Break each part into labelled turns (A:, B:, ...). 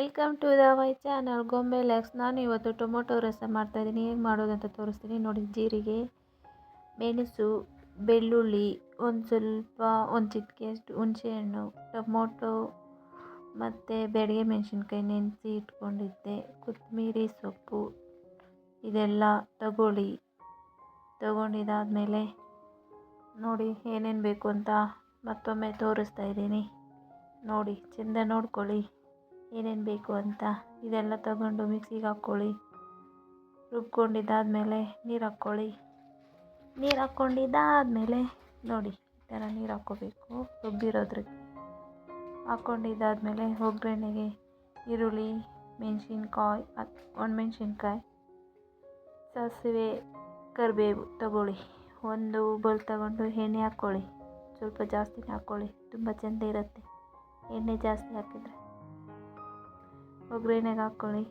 A: Welcome to the my channel. ಗೊಂಬೆ ಲ್ಯಾಕ್ಸ್ ನಾನು ಇವತ್ತು ಟೊಮೊಟೊ ರಸ ಮಾಡ್ತಾಯಿದ್ದೀನಿ ಹೇಗೆ ಮಾಡೋದು ಅಂತ ತೋರಿಸ್ತೀನಿ. ನೋಡಿ, ಜೀರಿಗೆ, ಮೆಣಸು, ಬೆಳ್ಳುಳ್ಳಿ, ಒಂದು ಸ್ವಲ್ಪ, ಒಂದು ಚಿಟಿಕೆಯಷ್ಟು ಹುಣಸೆಹಣ್ಣು, ಟೊಮೊಟೊ ಮತ್ತು ಬೆಡಗೆ ಮೆಣಸಿನ್ಕಾಯಿ ನೆನೆಸಿ ಇಟ್ಕೊಂಡಿದ್ದೆ. ಕೊತ್ತಂಬರಿ, ಸೊಪ್ಪು, ಇದೆಲ್ಲ ತಗೊಳ್ಳಿ. ತಗೊಂಡಿದ್ದಾದಮೇಲೆ ನೋಡಿ ಏನೇನು ಬೇಕು ಅಂತ ಮತ್ತೊಮ್ಮೆ ತೋರಿಸ್ತಾ ಇದ್ದೀನಿ. ನೋಡಿ, ಚೆಂದ ನೋಡ್ಕೊಳ್ಳಿ. ಏನೇನು ಬೇಕು ಅಂತ. ಇದೆಲ್ಲ ತಗೊಂಡು ಮಿಕ್ಸಿಗೆ ಹಾಕ್ಕೊಳ್ಳಿ. ರುಬ್ಕೊಂಡಿದ್ದಾದಮೇಲೆ ನೀರು ಹಾಕ್ಕೊಳ್ಳಿ. ನೀರು ಹಾಕ್ಕೊಂಡಿದ್ದಾದಮೇಲೆ ನೋಡಿ, ಈ ಥರ ನೀರು ಹಾಕ್ಕೋಬೇಕು ರುಬ್ಬಿರೋದ್ರಿಗೆ ಹಾಕ್ಕೊಂಡಿದ್ದಾದಮೇಲೆ ಒಗ್ಗರಣೆಗೆ ಈರುಳ್ಳಿ, ಮೆಣಸಿನ್ಕಾಯಿ ಒಣಮೆಣ್ಸಿನ್ಕಾಯಿ, ಸಾಸಿವೆ, ಕರಿಬೇವು ತಗೊಳ್ಳಿ. ಒಂದು ಬೌಲ್ ತಗೊಂಡು ಎಣ್ಣೆ ಹಾಕ್ಕೊಳ್ಳಿ. ಸ್ವಲ್ಪ ಜಾಸ್ತಿನೇ ಹಾಕ್ಕೊಳ್ಳಿ. ತುಂಬ ಚೆಂದ ಇರುತ್ತೆ. ಎಣ್ಣೆ ಜಾಸ್ತಿ ಹಾಕಿದರೆ. ಒಗ್ಗರಣೆಗೆ ಹಾಕ್ಕೊಳ್ಳಿ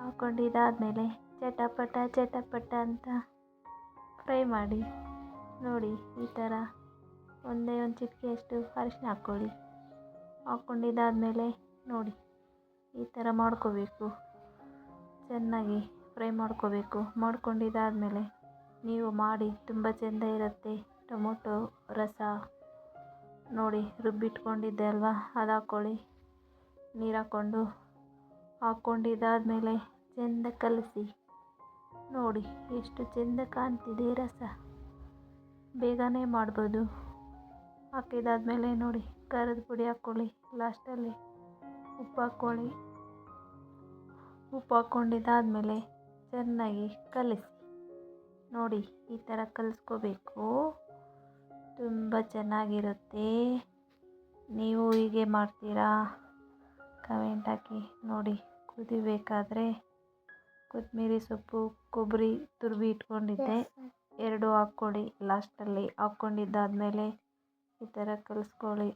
A: ಹಾಕ್ಕೊಂಡಿದ್ದಾದಮೇಲೆ ಚಟಪಟ ಚಟಪಟ ಅಂತ ಫ್ರೈ ಮಾಡಿ, ನೋಡಿ ಈ ಥರ ಒಂದೇ ಒಂದು ಚಿಟಿಕೆಯಷ್ಟು ಅರಿಶಿನ ಹಾಕ್ಕೊಳ್ಳಿ ಹಾಕ್ಕೊಂಡಿದ್ದಾದಮೇಲೆ ನೋಡಿ ಈ ಥರ ಮಾಡ್ಕೋಬೇಕು. ಚೆನ್ನಾಗಿ ಫ್ರೈ ಮಾಡ್ಕೋಬೇಕು. ಮಾಡ್ಕೊಂಡಿದ್ದಾದಮೇಲೆ ನೀವು ಮಾಡಿ ತುಂಬ ಚೆಂದ ಇರುತ್ತೆ. ಟೊಮೊಟೊ, ರಸ, ನೋಡಿ ರುಬ್ಬಿಟ್ಕೊಂಡಿದ್ದೆ ಅಲ್ವಾ? ಅದು ಹಾಕ್ಕೊಳ್ಳಿ ನೀರು ಹಾಕ್ಕೊಂಡು ಹಾಕ್ಕೊಂಡಿದ್ದಾದಮೇಲೆ ಚೆಂದ ಕಲಸಿ. ನೋಡಿ, ಎಷ್ಟು ಚೆಂದ ಕಾಣ್ತಿದೆ ರಸ. ಬೇಗನೆ ಮಾಡ್ಬೋದು. ಹಾಕಿದಾದ್ಮೇಲೆ ನೋಡಿ, ಖಾರದ ಪುಡಿ ಹಾಕ್ಕೊಳ್ಳಿ. ಲಾಸ್ಟಲ್ಲಿ ಉಪ್ಪು ಹಾಕ್ಕೊಳ್ಳಿ. ಉಪ್ಪು ಹಾಕ್ಕೊಂಡಿದ್ದಾದಮೇಲೆ ಚೆನ್ನಾಗಿ ಕಲಸಿ. ನೋಡಿ, ಈ ಥರ ಕಲಿಸ್ಕೋಬೇಕು. ತುಂಬ ಚೆನ್ನಾಗಿರುತ್ತೆ. ನೀವು ಹೀಗೆ ಮಾಡ್ತೀರಾ? ಕಮೆಂಟ್ ಹಾಕಿ ನೋಡಿ ಕುದಿಬೇಕಾದರೆ ಕೊತ್ತಂಬರಿ ಸೊಪ್ಪು ಕೊಬ್ಬರಿ ತುರಿದು ಇಟ್ಕೊಂಡಿದ್ದೆ. ಎರಡು ಹಾಕ್ಕೊಳ್ಳಿ. ಲಾಸ್ಟಲ್ಲಿ ಹಾಕ್ಕೊಂಡಿದ್ದಾದಮೇಲೆ ಈ ಥರ ಕಲಿಸ್ಕೊಳ್ಳಿ.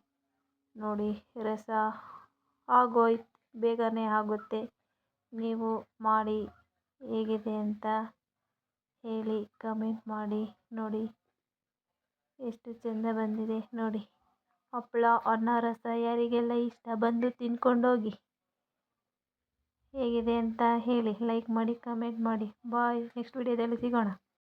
A: ನೋಡಿ ರಸ ಆಗೋಯ್ತು ಬೇಗನೆ ಆಗುತ್ತೆ. ನೀವು ಮಾಡಿ ಹೇಗಿದೆ ಅಂತ ಹೇಳಿ ಕಮೆಂಟ್ ಮಾಡಿ ನೋಡಿ. ಎಷ್ಟು ಚೆಂದ ಬಂದಿದೆ ನೋಡಿ. ಹಪ್ಪಳ ಅನ್ನ ರಸ ಯಾರಿಗೆಲ್ಲ ಇಷ್ಟ ಬಂದು ತಿನ್ಕೊಂಡೋಗಿ. ಹೇಗಿದೆ ಅಂತ ಹೇಳಿ ಲೈಕ್ ಮಾಡಿ ಕಮೆಂಟ್ ಮಾಡಿ. ಬಾಯ್ ನೆಕ್ಸ್ಟ್ ವಿಡಿಯೋದಲ್ಲಿ ಸಿಗೋಣ.